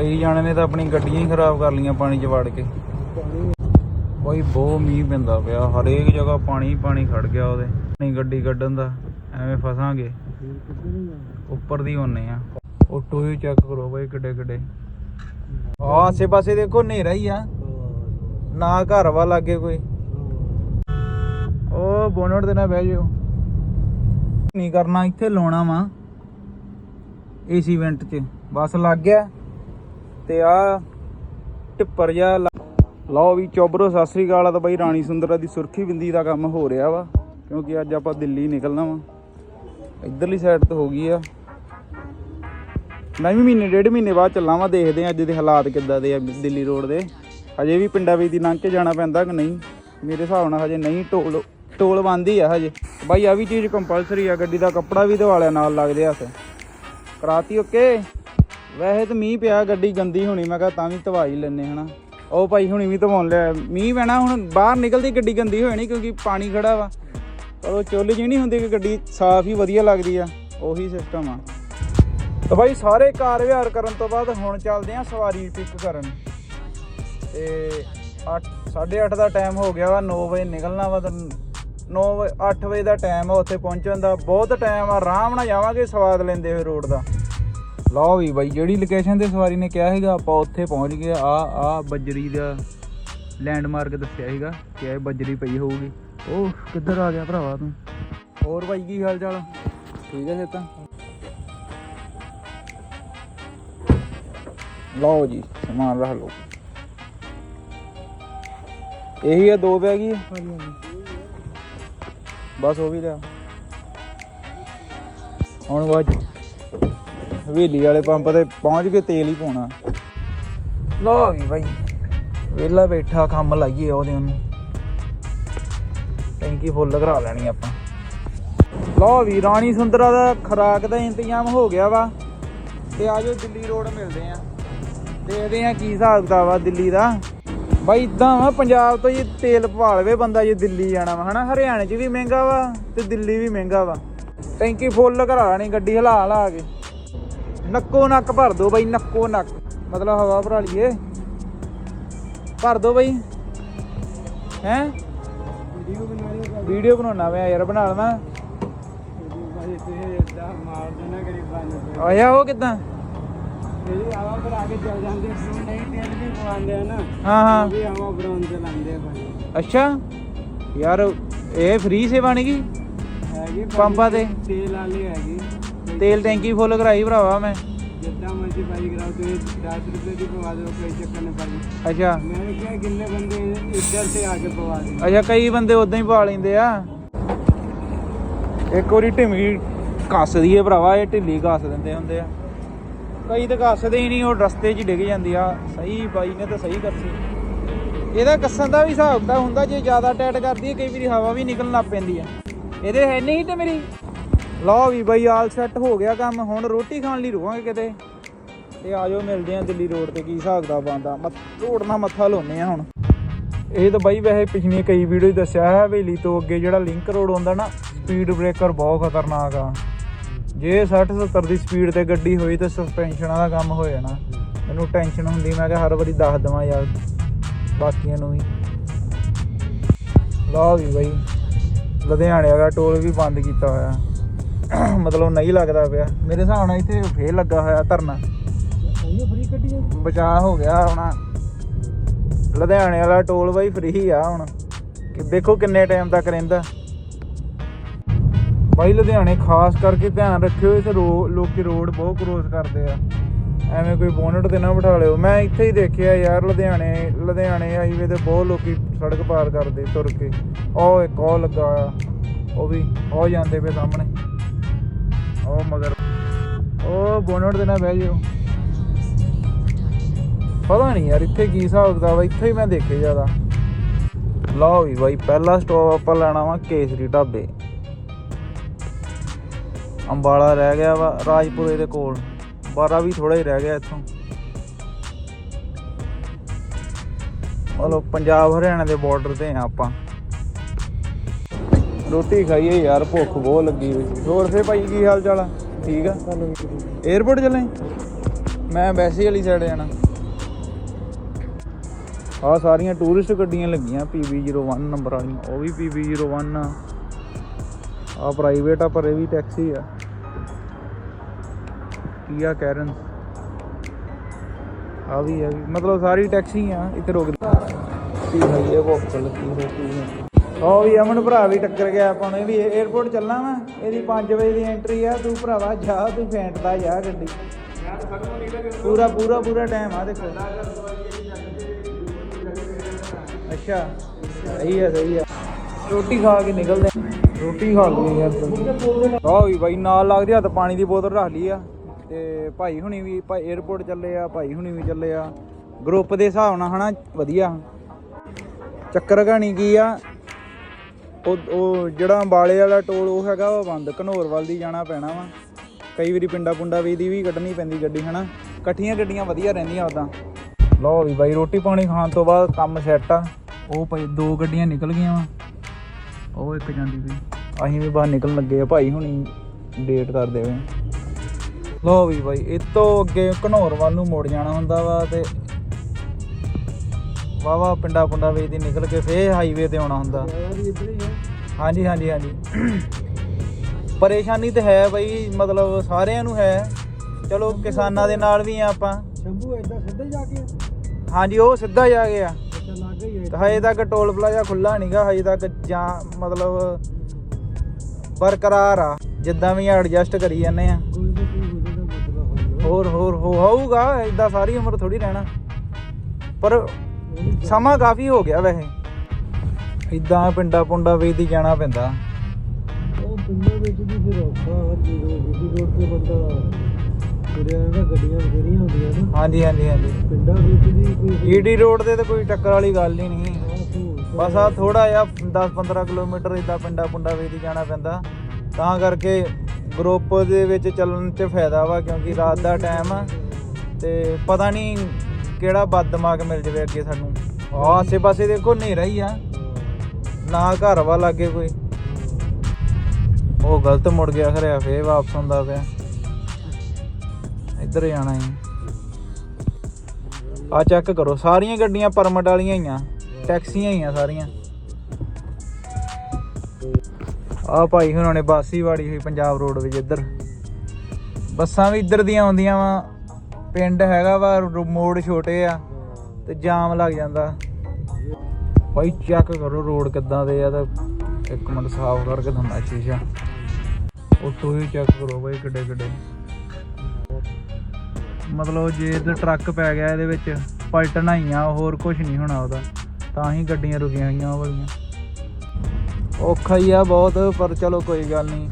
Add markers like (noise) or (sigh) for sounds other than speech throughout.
ਕਈ ਜਾਣੇ ਨੇ ਤਾਂ ਆਪਣੀ ਗੱਡੀਆਂ ਹੀ ਖਰਾਬ ਕਰ ਲਈਆਂ ਪਾਣੀ 'ਚ ਵੜ ਕੇ। ਬਈ ਬਹੁਤ ਮੀਂਹ ਪੈਂਦਾ ਪਿਆ, ਹਰੇਕ ਜਗ੍ਹਾ ਪਾਣੀ ਪਾਣੀ ਖੜ ਗਿਆ ਉਹਦੇ। ਨਹੀਂ ਗੱਡੀ ਕੱਢਣ ਦਾ, ਐਵੇਂ ਫਸਾਂਗੇ। ਉੱਪਰ ਦੀ ਹੁੰਨੇ ਆ। ਉਹ ਟੋਏ ਚੈੱਕ ਕਰੋ ਬਈ ਕਿੱਡੇ ਕਿੱਡੇ। ਆਸੇ ਪਾਸੇ ਦੇਖੋ ਹਨੇਰਾ ਹੀ ਆ। ਨਾ ਘਰ ਵਾ ਲਾਗੇ ਕੋਈ। ਉਹ ਬੋਨਟ ਤੇ ਨਾ ਬਹਿ ਜਾਓ। ਨਹੀਂ ਕਰਨਾ, ਇੱਥੇ ਲਾਉਣਾ ਵਾ। ਇਸ ਇਵੈਂਟ 'ਚ। ਬਸ ਲੱਗ ਗਿਆ। ਤੇ ਆ ਟਿੱਪਰ ਜਾ ਲਓ ਵੀ ਚੋਬਰੋ, ਸਤਿ ਸ੍ਰੀ ਅਕਾਲ। ਆ ਤਾਂ ਬਾਈ ਰਾਣੀ ਸੁੰਦਰਾ ਦੀ ਸੁਰਖੀ ਬਿੰਦੀ ਦਾ ਕੰਮ ਹੋ ਰਿਹਾ ਵਾ, ਕਿਉਂਕਿ ਅੱਜ ਆਪਾਂ ਦਿੱਲੀ ਨਿਕਲਣਾ ਵਾ। ਇਧਰਲੀ ਸਾਈਡ ਤੋਂ ਹੋ ਗਈ ਆ। ਮੈਂ ਵੀ ਮਹੀਨੇ, ਡੇਢ ਮਹੀਨੇ ਬਾਅਦ ਚੱਲਾਂ ਵਾ, ਦੇਖਦੇ ਆ ਅੱਜ ਦੇ ਹਾਲਾਤ ਕਿੱਦਾਂ ਦੇ ਆ ਦਿੱਲੀ ਰੋਡ ਦੇ। ਹਜੇ ਵੀ ਪਿੰਡਾਂ ਵਿੱਚ ਦੀ ਲੰਘ ਕੇ ਜਾਣਾ ਪੈਂਦਾ ਕਿ ਨਹੀਂ? ਮੇਰੇ ਹਿਸਾਬ ਨਾਲ ਹਜੇ ਨਹੀਂ ਟੋਲ ਟੋਲ ਬੰਦ ਆ ਹਜੇ। ਬਾਈ ਆ ਵੀ ਚੀਜ਼ ਕੰਪਲਸਰੀ ਆ, ਗੱਡੀ ਦਾ ਕੱਪੜਾ ਵੀ ਦਿਵਾਲਿਆ ਨਾਲ ਲੱਗਦੇ ਹੱਥ। ਕਰਾਤੀ ਓਕੇ? ਵੈਸੇ ਤਾਂ ਮੀਂਹ ਪਿਆ, ਗੱਡੀ ਗੰਦੀ ਹੋਣੀ, ਮੈਂ ਕਿਹਾ ਤਾਂ ਵੀ ਧਵਾ ਹੀ ਲੈਨੇ ਹਨਾ। ਉਹ ਭਾਈ ਹੁਣੀ ਵੀ ਧਵਾਉਣ ਲਿਆ। ਮੀਂਹ ਪੈਣਾ, ਹੁਣ ਬਾਹਰ ਨਿਕਲਦੀ ਗੱਡੀ ਗੰਦੀ ਹੋਣੀ ਕਿਉਂਕਿ ਪਾਣੀ ਖੜਾ ਵਾ। ਪਰ ਉਹ ਚੋਲੀ ਜਿਹੀ ਨਹੀਂ ਹੁੰਦੀ ਕਿ ਗੱਡੀ ਸਾਫ਼ ਹੀ ਵਧੀਆ ਲੱਗਦੀ ਆ, ਉਹੀ ਸਿਸਟਮ ਆ। ਤਾਂ ਭਾਈ ਸਾਰੇ ਕਾਰ ਵਿਹਾਰ ਕਰਨ ਤੋਂ ਬਾਅਦ ਹੁਣ ਚੱਲਦੇ ਆ ਸਵਾਰੀ ਪਿਕ ਕਰਨ। ਤੇ 8 8:30 ਦਾ ਟਾਈਮ ਹੋ ਗਿਆ ਵਾ 9 ਵਜੇ ਨਿਕਲਣਾ ਵਾ ਤਾਂ 9 ਵਜੇ 8 ਵਜੇ ਦਾ ਟਾਈਮ ਆ, ਉੱਥੇ ਪਹੁੰਚਣ ਦਾ। ਬਹੁਤ ਟਾਈਮ ਆ, ਆਰਾਮ ਨਾਲ ਜਾਵਾਂਗੇ ਸਵਾਦ ਲੈਂਦੇ ਹੋਏ ਰੋਡ ਦਾ। ਲਓ ਵੀ ਬਾਈ ਜਿਹੜੀ ਲੋਕੇਸ਼ਨ ਤੇ ਸਵਾਰੀ ਨੇ ਕਿਹਾ ਸੀਗਾ ਆਪਾਂ ਉੱਥੇ ਪਹੁੰਚ ਗਏ ਆ ਆ ਬੱਜਰੀ ਦਾ ਲੈਂਡਮਾਰਕ ਦੱਸਿਆ ਸੀਗਾ ਕਿ ਇਹ ਬੱਜਰੀ ਪਈ ਹੋਊਗੀ। ਉਹ ਕਿੱਧਰ ਆ ਗਿਆ ਭਰਾਵਾ ਤੂੰ? ਹੋਰ ਬਾਈ ਕੀ ਹਾਲ ਚਾਲ ਠੀਕ ਹੈ ਤਾਂ ਲਓ ਜੀ ਸਮਾਨ ਰੱਖ ਲਓ। ਇਹੀ ਆ ਦੋ ਬੈਗ ਹੀ ਆ? ਬਸ ਉਹ ਵੀ ਲਿਆ। ਹੁਣ ਬਾਅਦ ਹਵੇਲੀ ਵਾਲੇ ਪੰਪ ਤੇ ਪਹੁੰਚ ਕੇ ਤੇਲ ਹੀ ਪਾਉਣਾ। ਲਓ ਵੀ ਬਾਈ, ਵਿਹਲਾ ਬੈਠਾ, ਕੰਮ ਲਾਈਏ ਉਹਦੇ ਨੂੰ। ਟੈਂਕੀ ਫੁੱਲ ਕਰਾ ਲੈਣੀ ਆਪਾਂ। ਲਓ ਵੀ ਰਾਣੀ ਸੁੰਦਰਾ ਦਾ ਖਰਾਕ ਦਾ ਇੰਤਜ਼ਾਮ ਹੋ ਗਿਆ ਵਾ। ਤੇ ਆਜੋ ਦਿੱਲੀ ਰੋਡ ਮਿਲਦੇ ਆ। ਦੇਖਦੇ ਆ ਕੀ ਹਿਸਾਬ ਕਿਤਾਬ ਆ ਦਿੱਲੀ ਦਾ। ਬਾਈ, ਇਦਾਂ ਵਾ, ਪੰਜਾਬ ਤੋਂ ਜੇ ਤੇਲ ਪਵਾ ਲਵੇ ਬੰਦਾ ਜੇ ਦਿੱਲੀ ਜਾਣਾ ਵਾ, ਹਨਾ? ਹਰਿਆਣੇ 'ਚ ਵੀ ਮਹਿੰਗਾ ਵਾ ਤੇ ਦਿੱਲੀ ਵੀ ਮਹਿੰਗਾ ਵਾ। ਟੈਂਕੀ ਫੁੱਲ ਕਰਾ ਲੈਣੀ, ਗੱਡੀ ਹਿਲਾ ਹਿਲਾ ਕੇ। ਨੱਕੋ ਨੱਕ ਭਰ ਦੋ ਬਾਈ ਨੱਕੋ ਨੱਕ। ਮਤਲਬ ਹਵਾ ਭਰਾ ਲਈਏ। ਭਰ ਦੋ ਬਾਈ। ਹੈ? ਵੀਡੀਓ ਬਣਾ ਲਿਓ ਵੀਡੀਓ ਬਣਾਉਣਾ ਮੈਂ ਯਾਰ ਬਣਾ ਲਵਾਂ। ਆਇਆ ਉਹ ਕਿਦਾਂ? ਜਿਹੜੀ ਹਵਾ ਭਰਾ ਕੇ ਚੱਲ ਜਾਂਦੇ ਫਿਰ ਨਹੀਂ ਤੇਲ ਵੀ ਪਵਾਉਂਦੇ ਆ ਨਾ। ਹਾਂ ਹਾਂ। ਉਹ ਵੀ ਹਵਾ ਭਰਾਉਣ ਤੇ ਲਾਉਂਦੇ ਆ ਭਾਈ। ਅੱਛਾ। ਯਾਰ ਇਹ ਫ੍ਰੀ ਸੇਵਾ ਨਹੀਂ ਹੈਗੀ ਪੰਪਾਂ ਤੇ? ਤੇਲ ਵਾਲੀ ਹੈਗੀ। ਤੇਲ ਟੈਂਕੀ ਫੁੱਲ ਕਰਾਈ ਭਰਾਵਾ ਮੈਂ। ਜਿੱਦਾਂ ਮਰਜ਼ੀ ਭਾਈ ਕਰਾਓ ਤੁਸੀਂ 10 ਰੁਪਏ ਦੀ ਪਵਾ ਦਿਓ ਕੋਈ ਚੱਕਰ ਨਹੀਂ ਭਾਈ। ਅੱਛਾ। ਮੈਂ ਕਿਹਾ ਕਿੰਨੇ ਬੰਦੇ ਇੱਧਰ से ਆके ਪਵਾ ਦੇ। ਅੱਛਾ ਕਈ ਬੰਦੇ ਉਦਾਂ ਹੀ ਪਾ ਲੈਂਦੇ ਆ। ਇੱਕ ਵਾਰੀ ਢਿਮਕੀ ਕੱਸਦੀ ਏ ਭਰਾਵਾ ਇਹ ਢਿੱਲੀ ਕੱਸ ਦਿੰਦੇ ਹੁੰਦੇ ਆ। ਕਈ ਤਾਂ ਕੱਸਦੇ ਹੀ ਨਹੀਂ ਉਹ ਰਸਤੇ 'ਚ ਡਿੱਗ ਜਾਂਦੀ ਆ। ਸਹੀ ਬਾਈ ਨੇ ਤਾਂ ਸਹੀ ਕੱਸੀ। ਇਹਦਾ ਕੱਸਣ ਦਾ ਵੀ ਹਿਸਾਬ ਦਾ ਹੁੰਦਾ ਜੇ ਜ਼ਿਆਦਾ ਟਾਈਟ ਕਰਦੀ ਹੈ ਕਈ ਵਾਰੀ ਹਵਾ ਵੀ ਨਿਕਲਣ ਲੱਗ ਪੈਂਦੀ ਆ। ਇਹਦੇ ਹੈ ਨਹੀਂ ਤੇ ਮੇਰੀ। ਲਓ ਵੀ ਬਾਈ, ਆਲ ਸੈੱਟ ਹੋ ਗਿਆ ਕੰਮ। ਹੁਣ ਰੋਟੀ ਖਾਣ ਲਈ ਰੁਕਾਂਗੇ ਕਿਤੇ। ਤੇ ਆਜੋ, ਮਿਲਦੇ ਆ ਦਿੱਲੀ ਰੋਡ ਤੇ, ਕੀ ਹਿਸਾਬ ਦਾ ਬੰਦਾ ਰੋਡ ਨਾਲ ਮੱਥਾ ਲਾਉਨੇ ਆ ਹੁਣ। ਇਹ ਤਾਂ ਬਾਈ ਵੈਸੇ ਪਿਛਲੀਆਂ ਕਈ ਵੀਡੀਓ ਦੱਸਿਆ ਹੈ, ਹਵੇਲੀ ਤੋਂ ਅੱਗੇ ਜਿਹੜਾ ਲਿੰਕ ਰੋਡ ਹੁੰਦਾ ਨਾ ਸਪੀਡ ਬ੍ਰੇਕਰ ਬਹੁਤ ਖਤਰਨਾਕ ਆ। ਜੇ 60 70 ਦੀ ਸਪੀਡ ਤੇ ਗੱਡੀ ਹੋਈ ਤਾਂ ਸਸਪੈਂਸ਼ਨਾਂ ਦਾ ਕੰਮ ਹੋ ਜਾਣਾ। ਮੈਨੂੰ ਟੈਨਸ਼ਨ ਹੁੰਦੀ, ਮੈਂ ਕਿਹਾ ਹਰ ਵਾਰੀ ਦੱਸ ਦਵਾਂ ਯਾਰ, ਬਾਕੀਆਂ ਨੂੰ ਵੀ। ਲਓ ਵੀ ਬਾਈ, ਲੁਧਿਆਣੇ ਵਾਲਾ ਟੋਲ ਵੀ ਬੰਦ ਕੀਤਾ ਹੋਇਆ। ਮਤਲਬ ਨਹੀਂ ਲੱਗਦਾ ਪਿਆ। ਮੇਰੇ ਹਿਸਾਬ ਨਾਲ ਇੱਥੇ ਫੇਰ ਲੱਗਾ ਹੋਇਆ ਧਰਨਾ। ਕੱਢੀ ਹੈ ਬਚਾਅ ਹੋ ਗਿਆ ਹੁਣ। ਲੁਧਿਆਣੇ ਵਾਲਾ ਟੋਲ ਬਾਈ ਫ੍ਰੀ ਆ ਹੁਣ। ਕਿ ਦੇਖੋ ਕਿੰਨੇ ਟਾਈਮ ਤੱਕ ਰਹਿੰਦਾ। ਬਾਈ ਲੁਧਿਆਣੇ ਖਾਸ ਕਰਕੇ ਧਿਆਨ ਰੱਖਿਓ ਇਸ ਲੋਕੀ ਰੋਡ ਬਹੁਤ ਕ੍ਰੋਸ ਕਰਦੇ ਆ। ਐਵੇਂ ਕੋਈ ਬੋਨਟ ਤੇ ਨਾ ਬਿਠਾ ਲਿਓ। ਮੈਂ ਇੱਥੇ ਹੀ ਦੇਖਿਆ ਯਾਰ ਲੁਧਿਆਣੇ ਲੁਧਿਆਣੇ ਹਾਈਵੇ ਤੇ ਬਹੁਤ ਲੋਕੀ ਸੜਕ ਪਾਰ ਕਰਦੇ ਤੁਰ ਕੇ। ਉਹ ਇੱਕ ਉਹ ਲੱਗਾ ਉਹ ਵੀ ਉਹ ਜਾਂਦੇ ਪਏ ਸਾਹਮਣੇ। ਉਹ ਮਗਰ, ਉਹ ਬੋਨਟ ਤੇ ਨਾ ਬਹਿ ਜਿਓ। ਪਤਾ ਨਹੀਂ ਯਾਰ, ਇੱਥੇ ਕੀ ਹਿਸਾਬ ਕਿਤਾਬ ਇੱਥੇ ਹੀ ਮੈਂ ਦੇਖੇ ਜ਼ਿਆਦਾ। ਲਓ ਵੀ ਬਾਈ, ਪਹਿਲਾ ਸਟਾਪ ਆਪਾਂ ਲੈਣਾ ਵਾ ਕੇਸਰੀ ਢਾਬੇ। ਅੰਬਾਲਾ ਰਹਿ ਗਿਆ ਵਾ, ਰਾਜਪੁਰੇ ਦੇ ਕੋਲ। ਬਾਰਾ ਵੀ ਥੋੜਾ ਹੀ ਰਹਿ ਗਿਆ ਇੱਥੋਂ। ਮਤਲਬ ਪੰਜਾਬ ਹਰਿਆਣਾ ਦੇ ਬਾਰਡਰ ਤੇ ਆ ਆਪਾਂ। ਰੋਟੀ ਖਾਈਏ ਯਾਰ ਭੁੱਖ ਬਹੁਤ ਲੱਗੀ ਹੋਈ ਹੋਰ ਫੇ ਭਾਈ ਕੀ ਹਾਲ ਚਾਲ ਆ? ਠੀਕ ਆ? 에어ਪੋਰਟ ਚੱਲੇ? ਮੈਂ ਵੈਸੇ ਵਾਲੀ ਸਾਈਡ ਜਾਣਾ। ਆ ਸਾਰੀਆਂ ਟੂਰਿਸਟ ਗੱਡੀਆਂ ਲੱਗੀਆਂ PB01 ਨੰਬਰ ਵਾਲੀਆਂ ਉਹ ਵੀ PB01 ਆ। ਆ ਪ੍ਰਾਈਵੇਟ ਆ ਪਰ ਇਹ ਵੀ ਟੈਕਸੀ ਆ। ਕੀਆ ਕੈਰਨ ਆ ਵੀ ਆ। ਵੀ ਮਤਲਬ ਸਾਰੀ ਟੈਕਸੀ ਆ ਇੱਥੇ ਰੋਕ ਕੀ ਭਾਈ ਇਹ ਭੁੱਖ ਲੱਗੀ ਰੋਟੀ ਨੂੰ ਉਹ ਵੀ ਅਮਨ ਭਰਾ ਵੀ ਟੱਕਰ ਗਿਆ ਆਪਾਂ ਨੂੰ ਵੀ 에어ਪੋਰਟ ਚੱਲਣਾ ਵਾ। ਇਹਦੀ 5 ਵਜੇ ਦੀ ਐਂਟਰੀ ਆ, ਤੂੰ ਭਰਾਵਾ ਜਾ, ਤੂੰ ਫੈਂਟਦਾ ਜਾ ਗੱਡੀ। ਪੂਰਾ ਪੂਰਾ ਪੂਰਾ ਟਾਈਮ ਆ ਦੇਖੋ। ਅੱਛਾ, ਸਹੀ ਆ ਸਹੀ ਆ। ਰੋਟੀ ਖਾ ਕੇ ਨਿਕਲਦੇ ਰੋਟੀ ਖਾ ਲਈ ਯਾਰ ਆਹ ਵੀ ਬਾਈ, ਨਾਲ ਲੱਗਦੀ ਹੱਥ ਪਾਣੀ ਦੀ ਬੋਤਲ ਰੱਖ ਲਈ ਆ। ਤੇ ਭਾਈ ਹੁਣੀ ਵੀ ਭਾਈ 에어ਪੋਰਟ ਚੱਲੇ ਆ, ਭਾਈ ਹੁਣੀ ਵੀ ਚੱਲੇ ਆ। ਗਰੁੱਪ ਦੇ ਹਿਸਾਬ ਨਾਲ ਹਨਾ, ਵਧੀਆ। ਚੱਕਰ ਕਹਾਣੀ ਕੀ ਆ? ਉਹ ਉਹ ਜਿਹੜਾ ਅੰਬਾਲੇ ਵਾਲਾ ਟੋਲ ਉਹ ਹੈਗਾ ਵਾ ਬੰਦ। ਘਨੌਰ ਵੱਲ ਦੀ ਜਾਣਾ ਪੈਣਾ ਵਾ। ਕਈ ਵਾਰੀ ਪਿੰਡਾ ਪੁੰਡਾ ਵੀ ਦੀ ਵੀ ਕੱਢਣੀ ਪੈਂਦੀ ਗੱਡੀ, ਹਨਾ? ਇਕੱਠੀਆਂ ਗੱਡੀਆਂ ਵਧੀਆ ਰਹਿੰਦੀਆਂ ਉਦਾਂ ਲਓ ਵੀ ਬਾਈ, ਰੋਟੀ ਪਾਣੀ ਖਾਣ ਤੋਂ ਬਾਅਦ ਕੰਮ ਸੈੱਟ ਆ। ਉਹ ਭਾਈ ਦੋ ਗੱਡੀਆਂ ਨਿਕਲ ਗਈਆਂ ਵਾ। ਉਹ ਇੱਕ ਜਾਂਦੀ ਵੀ ਅਸੀਂ ਵੀ ਬਾਹਰ ਨਿਕਲਣ ਲੱਗੇ ਆ। ਭਾਈ ਹੁਣੀ ਡੇਟ ਕਰ ਦੇਵੇ ਲਓ ਵੀ ਬਾਈ, ਇਹ ਤੋਂ ਅੱਗੇ ਘਨੌਰ ਵੱਲ ਨੂੰ ਮੁੜ ਜਾਣਾ ਹੁੰਦਾ ਵਾ ਤੇ ਵਾਵਾ ਪਿੰਡਾ ਪੁੰਡਾ ਵੇਚਦੀ ਨਿਕਲ ਕੇ ਫੇਰ ਹਾਈਵੇ ਤੇ ਆਉਣਾ ਹੁੰਦਾ। ਹਾਂਜੀ ਹਾਂਜੀ ਹਾਂਜੀ। ਪਰੇਸ਼ਾਨੀ ਤੇ ਹੈ ਬਈ ਮਤਲਬ ਸਾਰਿਆਂ ਨੂੰ ਹੈ। ਚਲੋ ਕਿਸਾਨਾਂ ਦੇ ਨਾਲ ਵੀ ਆ ਆਪਾਂ। ਸ਼ੰਭੂ ਏਦਾਂ ਸਿੱਧੇ ਜਾ ਕੇ ਹਾਂਜੀ ਉਹ ਸਿੱਧਾ ਜਾ ਗਿਆ ਹਜੇ ਤੱਕ ਟੋਲ ਪਲਾਜ਼ਾ ਖੁੱਲਾ ਨਹੀਂਗਾ ਹਜੇ ਤੱਕ ਜਾਂ ਮਤਲਬ ਬਰਕਰਾਰ ਆ। ਜਿੱਦਾਂ ਵੀ ਐਡਜਸਟ ਕਰੀ ਜਾਂਦੇ ਆ। ਹੋਰ ਹੋਰ ਹੋਊਗਾ ਇਦਾਂ ਸਾਰੀ ਉਮਰ ਥੋੜੀ ਰਹਿਣਾ। ਪਰ ਸਮਾਂ ਕਾਫੀ ਹੋ ਗਿਆ ਵੈਸੇ। ਇਦਾਂ ਪਿੰਡਾ ਪੁੰਡਾ ਵੇਚਦੀ ਜਾਣਾ ਪੈਂਦਾ। ਉਹ ਪਿੰਡਾਂ ਵਿੱਚ ਵੀ ਫਿਰ ਔਖਾ ਹਰ ਜਦੋਂ ਬੀਬੀ ਰੋਡ ਤੇ ਬੰਦਾ ਤੁਰਿਆ ਰਹਿੰਦਾ ਗੱਡੀਆਂ ਵਗੈਰੀਆਂ ਹੁੰਦੀਆਂ ਨੇ। ਹਾਂਜੀ ਹਾਂਜੀ ਹਾਂਜੀ। ਪਿੰਡਾਂ ਵਿੱਚ ਵੀ ਕੋਈ ਈਡੀ ਰੋਡ ਤੇ ਤਾਂ ਕੋਈ ਟੱਕਰ ਵਾਲੀ ਗੱਲ ਹੀ ਨਹੀਂ। ਬਸ ਆ ਥੋੜਾ ਜਿਹਾ 10-15 ਕਿਲੋਮੀਟਰ ਇਦਾਂ ਪਿੰਡਾ ਪੁੰਡਾ ਵੇਚਦੀ ਜਾਣਾ ਪੈਂਦਾ। ਤਾਂ ਕਰਕੇ ਗਰੁੱਪ ਦੇ ਵਿੱਚ ਚੱਲਣ 'ਚ ਫਾਇਦਾ ਵਾ ਕਿਉਂਕਿ ਰਾਤ ਦਾ ਟਾਈਮ ਆ ਤੇ ਪਤਾ ਨਹੀਂ ਕਿਹੜਾ ਬਦ ਦਿਮਾਗ ਮਿਲ ਜਵੇ ਅੱਗੇ ਸਾਨੂੰ? ਆਹ ਆਸੇ-ਪਾਸੇ ਦੇਖੋ, ਹਨੇਰਾ ਹੀ ਆ। ਨਾ ਘਰ ਵਾ ਲਾਗੇ ਕੋਈ। ਉਹ ਗਲਤ ਮੁੜ ਗਿਆ ਖਰਿਆ, ਫੇਰ ਵਾਪਸ ਆਉਂਦਾ ਪਿਆ। ਇੱਧਰ ਜਾਣਾ ਹੈ। ਆ ਚੈੱਕ ਕਰੋ, ਸਾਰੀਆਂ ਗੱਡੀਆਂ ਪਰਮਿਟ ਵਾਲੀਆਂ ਹੀ ਆ। ਟੈਕਸੀਆਂ ਹੀ ਆ ਸਾਰੀਆਂ। ਆ ਭਾਈ ਹੁਣਾਂ ਨੇ ਬੱਸ ਹੀ ਵਾੜੀ ਹੋਈ ਪੰਜਾਬ ਰੋਡ ਵਿੱਚ ਇੱਧਰ। ਬੱਸਾਂ ਵੀ ਇੱਧਰ ਦੀਆਂ ਆਉਂਦੀਆਂ ਵਾ। ਪਿੰਡ ਹੈਗਾ ਵਾ, ਰੋ- ਮੋੜ ਛੋਟੇ ਆ, ਤੇ ਜਾਮ ਲੱਗ ਜਾਂਦਾ। ਭਾਈ ਚੈੱਕ ਕਰੋ ਰੋਡ ਕਿੱਦਾਂ ਦੇ ਆ ਤਾਂ ਇੱਕ ਮਿੰਟ ਸਾਫ਼ ਕਰਕੇ ਦਿੰਦਾ ਸ਼ੀਸ਼ਾ ਉੱਤੋਂ ਹੀ ਚੈੱਕ ਕਰੋ ਭਾਈ ਕਿੱਡੇ ਕਿੱਡੇ। ਮਤਲਬ ਜੇ ਤੇ ਟਰੱਕ ਪੈ ਗਿਆ ਇਹਦੇ ਵਿੱਚ, ਪਲਟਣਾ ਹੀ ਆ, ਹੋਰ ਕੁਝ ਨਹੀਂ ਹੋਣਾ ਉਹਦਾ। ਤਾਂ ਹੀ ਗੱਡੀਆਂ ਰੁਕੀਆਂ ਹੋਈਆਂ ਉਹ ਵਾਲੀਆਂ। ਔਖਾ ਹੀ ਆ ਬਹੁਤ, ਪਰ ਚਲੋ ਕੋਈ ਗੱਲ ਨਹੀਂ।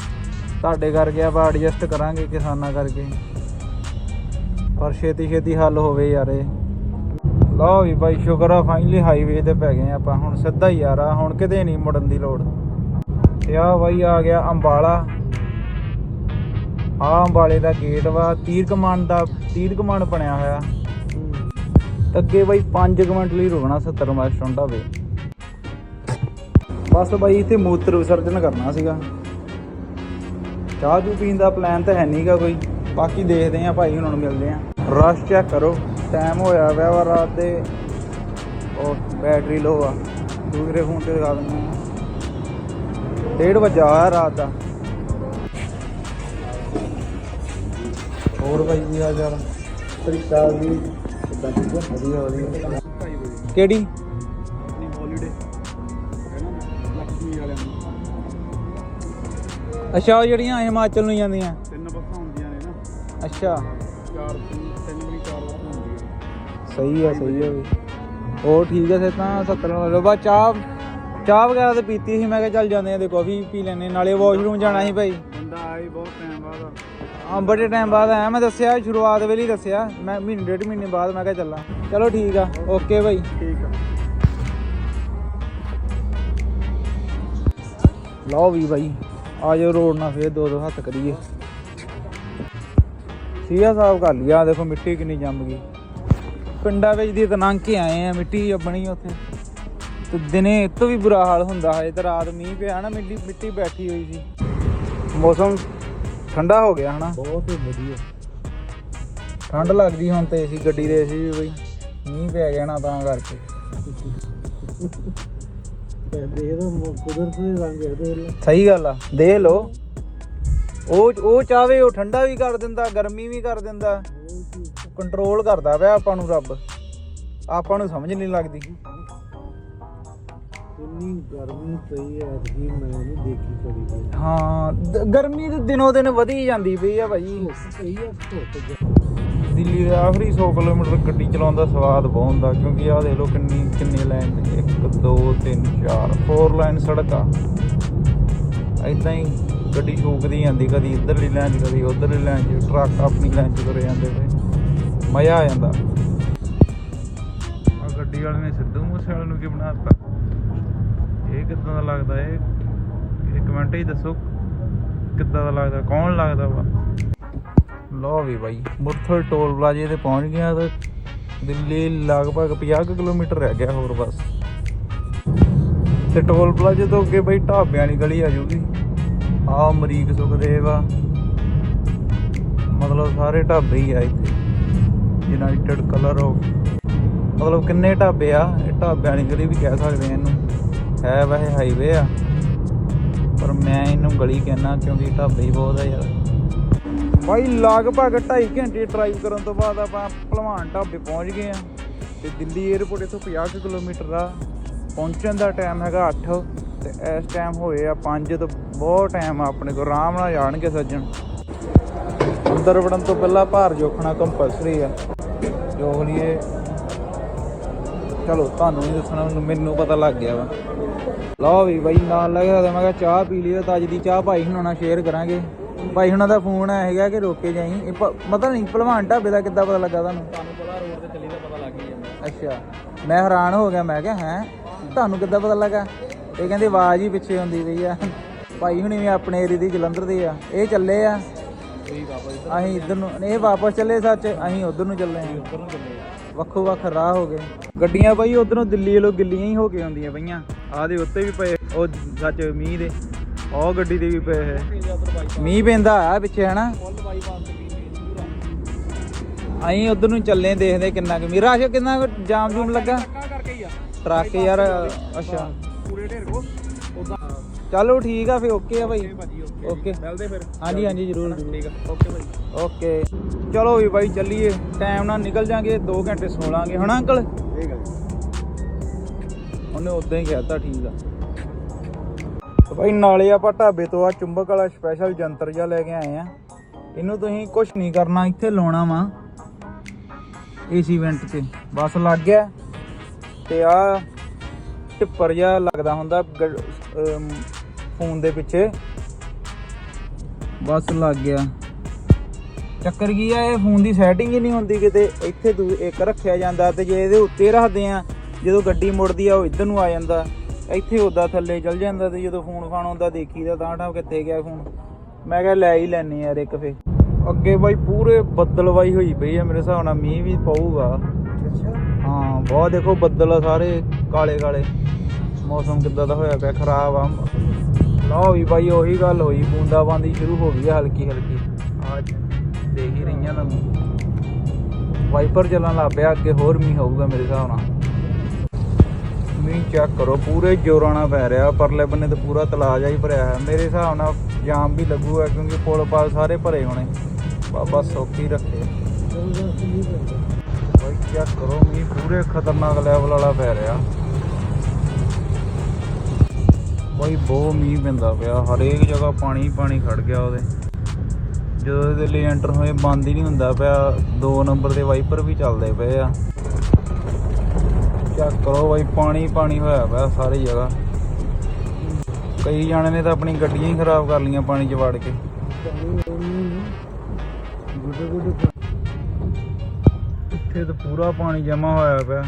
ਤੁਹਾਡੇ ਕਰਕੇ ਆਪਾਂ ਐਡਜਸਟ ਕਰਾਂਗੇ ਕਿਸਾਨਾਂ ਕਰਕੇ। ਪਰ ਛੇਤੀ ਛੇਤੀ ਹੱਲ ਹੋਵੇ ਯਾਰ ਇਹ। ਲਓ ਵੀ ਬਾਈ, ਸ਼ੁਕਰ ਆ ਫਾਈਨਲੀ ਹਾਈਵੇ ਤੇ ਪੈ ਗਏ ਆਪਾਂ। ਹੁਣ ਸਿੱਧਾ ਹੀ ਯਾਰ ਆ, ਹੁਣ ਕਿਤੇ ਨਹੀਂ ਮੁੜਨ ਦੀ ਲੋੜ। ਤੇ ਆ ਬਾਈ ਆ ਗਿਆ ਅੰਬਾਲਾ। ਆ ਅੰਬਾਲੇ ਦਾ ਗੇਟ ਵਾ, ਤੀਰ ਕਮਾਨ ਦਾ, ਤੀਰ ਕਮਾਨ ਬਣਿਆ ਹੋਇਆ। ਅੱਗੇ ਬਾਈ 5 ਮਿੰਟ ਲਈ ਰੁਕਣਾ 70 ਮਾਸਟਰ ਢਾਬੇ ਬਸ ਬਾਈ, ਇੱਥੇ ਮੂਤਰ ਵਿਸਰਜਨ ਕਰਨਾ ਸੀਗਾ। ਚਾਹ ਚੂ ਪੀਣ ਦਾ ਪਲਾਨ ਤਾਂ ਹੈ ਨਹੀਂਗਾ ਕੋਈ। ਬਾਕੀ ਦੇਖਦੇ ਆਂ ਭਾਈ ਉਹਨਾਂ ਨੂੰ ਮਿਲਦੇ ਆਂ। ਰਸ਼ ਚੈੱਕ ਕਰੋ। ਟਾਈਮ ਹੋਇਆ ਪਿਆ ਵਾ ਰਾਤ ਦੇ। ਉਹ ਬੈਟਰੀ ਲੋ ਆ। ਦੂਸਰੇ ਫੋਨ ਤੇ ਦਿਖਾ ਦਿੰਦੇ ਆ ਡੇਢ ਵਜਾ ਹੋਇਆ ਰਾਤ ਦਾ। ਹੋਰ ਭਾਈ ਕੀ ਹਾਲ ਚਾਲ? ਤਰੀਕਾ ਵੀ ਇਦਾਂ ਠੀਕ ਹੈ? ਵਧੀਆ ਵਧੀਆ। ਕਿਹੜੀ? ਆਪਣੀ ਹੌਲੀਡੇ ਹੈ ਨਾ ਲక్ష్ਮੀ ਵਾਲਿਆਂ ਨੂੰ ਅੱਛਾ ਉਹ ਜਿਹੜੀਆਂ ਹਿਮਾਚਲ ਨੂੰ ਜਾਂਦੀਆਂ। ਤਿੰਨ ਬੱਸਾਂ ਹੁੰਦੀਆਂ ਨੇ ਨਾ। ਅੱਛਾ। ਚਾਰ ਸਹੀ ਆ ਸਹੀ ਆ ਵੀ ਉਹ ਠੀਕ ਹੈ ਫਿਰ ਤਾਂ 70 ਨਾਲ ਬਾ ਚਾਹ ਚਾਹ ਵਗੈਰਾ ਤੇ ਪੀਤੀ ਸੀ ਮੈਂ ਕਿਹਾ ਚੱਲ ਜਾਂਦੇ ਆ ਤੇ ਕਾਫੀ ਪੀ ਲੈਣੇ ਨਾਲੇ ਵਾਸ਼ਰੂਮ ਜਾਣਾ ਸੀ ਭਾਈ ਬੰਦਾ ਆਈ ਬਹੁਤ ਟਾਈਮ ਬਾਅਦ ਹਾਂ ਬੜੇ ਟਾਈਮ ਬਾਅਦ ਆਇਆ ਮੈਂ ਦੱਸਿਆ ਸ਼ੁਰੂਆਤ ਵੇਲੇ ਹੀ ਦੱਸਿਆ ਮੈਂ ਮਹੀਨੇ ਡੇਢ ਮਹੀਨੇ ਬਾਅਦ ਮੈਂ ਕਿਹਾ ਚੱਲਾਂ ਚਲੋ ਠੀਕ ਆ ਓਕੇ ਭਾਈ ਠੀਕ ਆ ਲਓ ਵੀ ਭਾਈ ਆ ਜਾਓ ਰੋਡ ਨਾਲ ਫੇਰ ਦੋ ਦੋ ਹੱਥ ਕਰੀਏ ਸੀਆ ਸਾਹਿਬ ਕਰ ਲਿਆ ਦੇਖੋ ਮਿੱਟੀ ਕਿੰਨੀ ਜੰਮ ਗਈ ਪਿੰਡਾਂ ਵਿੱਚ ਦੀ ਤਾਂ ਲੰਘ ਕੇ ਆਏ ਆ ਮਿੱਟੀ ਆਪਣੀ ਉੱਥੇ। ਤੇ ਦਿਨੇ ਇਹ ਤੋਂ ਵੀ ਬੁਰਾ ਹਾਲ ਹੁੰਦਾ ਹੈ ਤੇ ਰਾਤ ਮੀਂਹ ਪਿਆ ਨਾ ਮਿੱਟੀ ਮਿੱਟੀ ਬੈਠੀ ਹੋਈ ਸੀ। ਮੌਸਮ ਠੰਡਾ ਹੋ ਗਿਆ ਹਨਾ? ਬਹੁਤ ਵਧੀਆ। ਠੰਡ ਲੱਗਦੀ ਹੁਣ ਤੇ ਏਸੀ ਗੱਡੀ ਦੇ ਵੀ ਬਈ ਮੀਂਹ ਪੈ ਗਿਆ ਨਾ ਤਾਂ ਕਰਕੇ। ਸਹੀ ਗੱਲ ਆ ਦੇ ਲੋ ਉਹ ਉਹ ਚਾਵੇ ਉਹ ਠੰਡਾ ਵੀ ਕਰ ਦਿੰਦਾ ਗਰਮੀ ਵੀ ਕਰ ਦਿੰਦਾ। ਕੰਟਰੋਲ ਕਰਦਾ ਪਿਆ ਆਪਾਂ ਨੂੰ ਰੱਬ। ਆਪਾਂ ਨੂੰ ਸਮਝ ਨਹੀਂ ਲੱਗਦੀ। ਇੰਨੀ ਗਰਮੀ ਪਈ ਹੈ ਕਿ ਮੈਂ ਨਹੀਂ ਦੇਖੀ ਕਦੀ ਵੀ। ਹਾਂ ਦ- ਗਰਮੀ ਤੇ ਦਿਨੋ ਦਿਨ ਵਧੀ ਜਾਂਦੀ ਪਈ ਆ ਭਾਈ। ਧੁੱਪ ਪਈ ਧੁੱਪ ਜ- ਦਿੱਲੀ ਦੇ ਆਖਰੀ 100 ਕਿਲੋਮੀਟਰ ਗੱਡੀ ਚਲਾਉਣ ਦਾ ਸਵਾਦ ਬਹੁਤ ਹੁੰਦਾ ਕਿਉਂਕਿ ਆਹ ਦੇਖ ਲਓ ਕਿੰਨੀ ਕਿੰਨੀ ਲਾਈਨ 1 2 3 4 4 ਲਾਈਨ ਸੜਕ। ਆ ਇਦਾਂ ਹੀ ਗੱਡੀ ਛੂਕਦੀ ਜਾਂਦੀ ਕਦੀ ਇੱਧਰਲੀ ਲਾਈਨ 'ਚ ਕਦੀ ਉੱਧਰਲੀ ਲਾਈਨ 'ਚ ਟਰੱਕ ਆਪਣੀ ਲਾਈਨ 'ਚ ਤੁਰੇ ਜਾਂਦੇ ਪਏ। ਮਜ਼ਾ ਆ ਜਾਂਦਾ। ਆ ਗੱਡੀ ਵਾਲੇ ਨੇ ਸਿੱਧੂ ਮੂਸੇ ਵਾਲੇ ਨੂੰ ਕੀ ਬਣਾਤਾ ਇਹ ਕਿੱਦਾਂ ਦਾ ਲੱਗਦਾ ਇਹ? ਇਹ ਕਮੈਂਟ ਹੀ ਦੱਸੋ। ਕਿੱਦਾਂ ਦਾ ਲੱਗਦਾ? ਕੌਣ ਲੱਗਦਾ ਵਾ? ਲੋ ਵੀ ਬਾਈ ਮੁਰਥਲ ਟੋਲ ਪਲਾਜ਼ੇ ਤੇ ਪਹੁੰਚ ਗਿਆ ਤੇ ਦਿੱਲੀ ਲਗਭਗ 50 ਕੁ ਕਿਲੋਮੀਟਰ ਰਹਿ ਗਿਆ ਹੋਰ ਬਸ। ਤੇ ਟੋਲ ਪਲਾਜ਼ੇ ਤੋਂ ਅੱਗੇ ਬਾਈ ਢਾਬਿਆਂ ਵਾਲੀ ਗਲੀ ਆ ਜੂਗੀ। ਆ ਅਮਰੀਕ ਸੁਖਦੇਵ ਆ। ਮਤਲਬ ਸਾਰੇ ਢਾਬੇ ਹੀ ਆ ਇੱਥੇ। ਯੂਨਾਈਟਿਡ ਕਲਰ ਆਫ ਮਤਲਬ ਕਿੰਨੇ ਢਾਬੇ ਆ? ਇਹ ਢਾਬਿਆਂ ਦੀ ਗਲੀ ਵੀ ਕਹਿ ਸਕਦੇ ਆ ਇਹਨੂੰ। ਹੈ ਵੈਸੇ ਹਾਈਵੇ ਆ। ਪਰ ਮੈਂ ਇਹਨੂੰ ਗਲੀ ਕਹਿਣਾ ਕਿਉਂਕਿ ਢਾਬੇ ਹੀ ਬਹੁਤ ਆ ਯਾਰ। ਬਾਈ, ਲਗਭਗ 2.5 ਘੰਟੇ ਡਰਾਈਵ ਕਰਨ ਤੋਂ ਬਾਅਦ ਆਪਾਂ ਭਲਵਾਨ ਢਾਬੇ ਪਹੁੰਚ ਗਏ ਆ ਤੇ ਦਿੱਲੀ 에ਅਰਪੋਰਟ ਇੱਥੋਂ 50 ਕੁ ਕਿਲੋਮੀਟਰ ਆ। ਪਹੁੰਚਣ ਦਾ ਟਾਈਮ ਹੈਗਾ 8 ਤੇ ਇਸ ਟਾਈਮ ਹੋਏ ਆ 5 ਤੋਂ ਬਹੁਤ ਟਾਈਮ ਆ ਆਪਣੇ ਕੋਲ। ਆਰਾਮ ਨਾਲ ਜਾਣਗੇ ਸੱਜਣ। ਅੰਦਰ ਵੜਨ ਤੋਂ ਪਹਿਲਾਂ ਭਾਰ ਜੋਖਣਾ ਕੰਪਲਸਰੀ ਆ। ਜੋਖ ਲਈਏ ਚਲੋ ਤੁਹਾਨੂੰ ਨਹੀਂ ਦੱਸਣਾ ਮੈਨੂੰ- ਮੈਨੂੰ ਪਤਾ ਲੱਗ ਗਿਆ ਵਾ। ਲਓ ਵੀ ਬਾਈ ਨਾਲ ਲੱਗਦਾ ਤੇ ਮੈਂ ਕਿਹਾ ਚਾਹ ਪੀ ਲਈਏ ਤਾਂ ਅੱਜ ਦੀ ਚਾਹ ਭਾਈ ਹੁਣਾਂ ਨਾਲ ਸ਼ੇਅਰ ਕਰਾਂਗੇ। ਭਾਈ ਹੁਣਾਂ ਦਾ ਫੋਨ ਹੈਗਾ ਕਿ ਰੋਕੇ ਜਾਈ? ਪਤਾ ਨਹੀਂ ਭਲਵਾਨ ਢਾਬੇ ਦਾ ਕਿੱਦਾਂ ਪਤਾ ਲੱਗਾ ਤੁਹਾਨੂੰ? ਤੁਹਾਨੂੰ ਪਤਾ ਰੋਡ ਤੇ ਚੱਲੀ ਦਾ ਪਤਾ ਲੱਗ ਜਾਂਦਾ। ਅੱਛਾ ਮੈਂ ਹੈਰਾਨ ਹੋ ਗਿਆ ਮੈਂ ਕਿਹਾ ਹੈ? ਤੁਹਾਨੂੰ ਕਿੱਦਾਂ ਪਤਾ ਲੱਗਾ? ਇਹ ਕਹਿੰਦੇ ਆਵਾਜ਼ ਹੀ ਪਿੱਛੇ ਹੁੰਦੀ ਪਈ ਆ। ਭਾਈ ਹੁਣੀ ਵੀ ਆਪਣੇ ਏਰੀਏ ਦੀ ਜਲੰਧਰ ਦੇ ਆ। ਇਹ ਚੱਲੇ ਆ। ਜੀ ਅਸੀਂ ਇੱਧਰ ਨੂੰ ਇਹ ਵਾਪਸ ਚੱਲੇ ਸੱਚ ਅਸੀਂ ਉਧਰ ਨੂੰ ਚੱਲੇ ਆ ਉੱਧਰ ਨੂੰ ਚੱਲੇ ਵੱਖੋ ਵੱਖ ਰਾਹ ਹੋ ਗਏ। ਗੱਡੀਆਂ ਬਾਈ ਉਧਰੋਂ ਦਿੱਲੀ ਵੱਲੋਂ ਗਿੱਲੀਆਂ ਹੀ ਹੋ ਕੇ ਆਉਂਦੀਆਂ ਪਈਆਂ। ਆਹ ਦੇ ਉੱਤੇ ਵੀ ਪਏ ਉਹ ਸੱਚ ਮੀਂਹ ਦੇ। ਉਹ ਗੱਡੀ ਦੇ ਵੀ ਪਏ ਹੈ ਮੀਂਹ ਪੈਂਦਾ ਆ ਪਿੱਛੇ ਹਨਾ? ਅਸੀਂ ਉਧਰ ਨੂੰ ਚੱਲੇ ਦੇਖਦੇ ਕਿੰਨਾ ਕੁ ਮੀਂਹ। ਰਸ਼ ਕਿੰਨਾ ਜਾਮ ਜੂਮ ਲੱਗਾ? ਟਰੱਕ ਯਾਰ ਅੱਛਾ। ਪੂਰੇ ਢੇਰ ਕੋ ਚਲੋ ਠੀਕ ਆ ਫੇ ਓਕੇ ਆ ਭਾਈ। ਓਕੇ ਮਿਲਦੇ ਫਿਰ। ਹਾਂਜੀ ਹਾਂਜੀ ਜ਼ਰੂਰ ਠੀਕ ਆ ਓਕੇ ਭਾਈ ਓਕੇ ਚਲੋ ਵੀ ਬਾਈ ਚੱਲੀਏ। ਟਾਈਮ ਨਾਲ ਨਿਕਲ ਜਾਾਂਗੇ 2 ਘੰਟੇ ਸੌ ਲਾਂਗੇ। ਹਨਾ ਅੰਕਲ? ਠੀਕ ਆ ਉਹਨੇ ਉਦਾਂ ਹੀ ਕਹਿਤਾ ਠੀਕ ਆ। ਭਾਈ ਨਾਲੇ ਆਪਾਂ ਢਾਬੇ ਤੋਂ ਆ ਚੁੰਬਕ ਵਾਲਾ ਸਪੈਸ਼ਲ ਜੰਤਰ ਜਿਹਾ ਲੈ ਕੇ ਆਏ ਆ। ਇਹਨੂੰ ਤੁਸੀਂ ਕੁਝ ਨਹੀਂ ਕਰਨਾ ਇੱਥੇ ਲਾਉਣਾ ਵਾ। ਏਸੀ ਵੈਂਟ ਤੇ। ਬਸ ਲੱਗ ਗਿਆ। ਤੇ ਆ ਟਿੱਪਰ ਜਿਹਾ ਲੱਗਦਾ ਹੁੰਦਾ ਫੋਨ ਦੇ ਪਿੱਛੇ। ਬਸ ਲੱਗ ਗਿਆ। ਚੱਕਰ ਕੀ ਆ ਇਹ ਫੋਨ ਦੀ ਸੈਟਿੰਗ ਹੀ ਨਹੀਂ ਹੁੰਦੀ ਕਿਤੇ। ਇੱਥੇ ਇੱਕ ਰੱਖਿਆ ਜਾਂਦਾ ਤੇ ਜੇ ਇਹਦੇ ਉੱਤੇ ਰੱਖਦੇ ਆ ਜਦੋਂ ਗੱਡੀ ਮੁੜਦੀ ਆ ਉਹ ਇੱਧਰ ਨੂੰ ਆ ਜਾਂਦਾ। ਇੱਥੇ ਉਦਾਂ ਥੱਲੇ ਚਲ ਜਾਂਦਾ ਤੇ ਜਦੋਂ ਫੋਨ ਖਾਣ ਹੁੰਦਾ ਦੇਖੀਦਾ ਤਾਂ ਠਾਪ ਕਿੱਥੇ ਗਿਆ ਫੋਨ। ਮੈਂ ਕਿਹਾ ਲੈ ਹੀ ਲੈਨੇ ਯਾਰ ਇੱਕ ਫੇ। ਅੱਗੇ ਬਾਈ ਪੂਰੇ ਬੱਦਲਵਾਈ ਹੋਈ ਪਈ ਆ ਮੇਰੇ ਹਿਸਾਬ ਨਾਲ ਮੀਂਹ ਵੀ ਪਊਗਾ। ਹਾਂ ਬਹੁਤ ਦੇਖੋ ਬੱਦਲ ਆ ਸਾਰੇ ਕਾਲੇ ਕਾਲੇ ਮੌਸਮ ਕਿੱਦਾਂ ਦਾ ਹੋਇਆ ਪਿਆ ਖਰਾਬ ਆ। ਲਓ ਵੀ ਬਾਈ ਉਹੀ ਗੱਲ ਹੋਈ ਬੂੰਦਾਬਾਂਦੀ ਸ਼ੁਰੂ ਹੋ ਗਈ ਆ ਹਲਕੀ ਹਲਕੀ। ਅੱਜ ਦੇਖ ਹੀ ਰਹੀਆਂ ਤੁਹਾਨੂੰ ਵਾਈਪਰ ਚੱਲਣ ਲੱਗ ਪਿਆ ਅੱਗੇ ਹੋਰ ਮੀਂਹ ਹੋਊਗਾ ਮੇਰੇ ਹਿਸਾਬ ਨਾਲ। ਮੀਂਹ ਚੈੱਕ ਕਰੋ ਪੂਰੇ ਜ਼ੋਰਾਂ ਨਾਲ ਪੈ ਰਿਹਾ ਪਰਲੇ ਬੰਨੇ ਤੇ ਪੂਰਾ ਤਲਾਜਾ ਹੀ ਭਰਿਆ ਹੈ ਮੇਰੇ ਹਿਸਾਬ ਨਾਲ ਜਾਮ ਵੀ ਲੱਗੂਗਾ ਕਿਉਂਕਿ ਪੁਲ ਪਾਲ ਸਾਰੇ ਭਰੇ ਹੋਣੇ। ਬਾਬਾ ਸੌਖੀ ਰੱਖੇ। ਬਾਈ ਚੈੱਕ ਕਰੋ ਮੀਂਹ ਪੂਰੇ ਖਤਰਨਾਕ ਲੈਵਲ ਵਾਲਾ ਪੈ ਰਿਹਾ। ਬਾਈ, ਬਹੁਤ ਮੀਂਹ ਪੈਂਦਾ ਪਿਆ। ਹਰੇਕ ਜਗ੍ਹਾ ਪਾਣੀ ਪਾਣੀ ਖੜ ਗਿਆ ਉਹਦੇ। ਜਦੋਂ ਇਹਦੇ ਲਈ ਐਂਟਰ ਹੋਏ, ਬੰਦ ਹੀ ਨਹੀਂ ਹੁੰਦਾ ਪਿਆ। ਦੋ ਨੰਬਰ ਦੇ ਵਾਈਪਰ ਵੀ ਚੱਲਦੇ ਪਏ ਆ। ਚੈੱਕ ਕਰੋ ਬਾਈ, ਪਾਣੀ ਪਾਣੀ ਹੋਇਆ ਪਿਆ ਸਾਰੀ ਜਗ੍ਹਾ। ਕਈ ਜਾਣੇ ਨੇ ਤਾਂ ਆਪਣੀ ਗੱਡੀਆਂ ਹੀ ਖਰਾਬ ਕਰ ਲਈਆਂ ਪਾਣੀ 'ਚ ਵੜ ਕੇ। ਇੱਥੇ ਤਾਂ ਪੂਰਾ ਪਾਣੀ ਜਮਾ ਹੋਇਆ ਪਿਆ।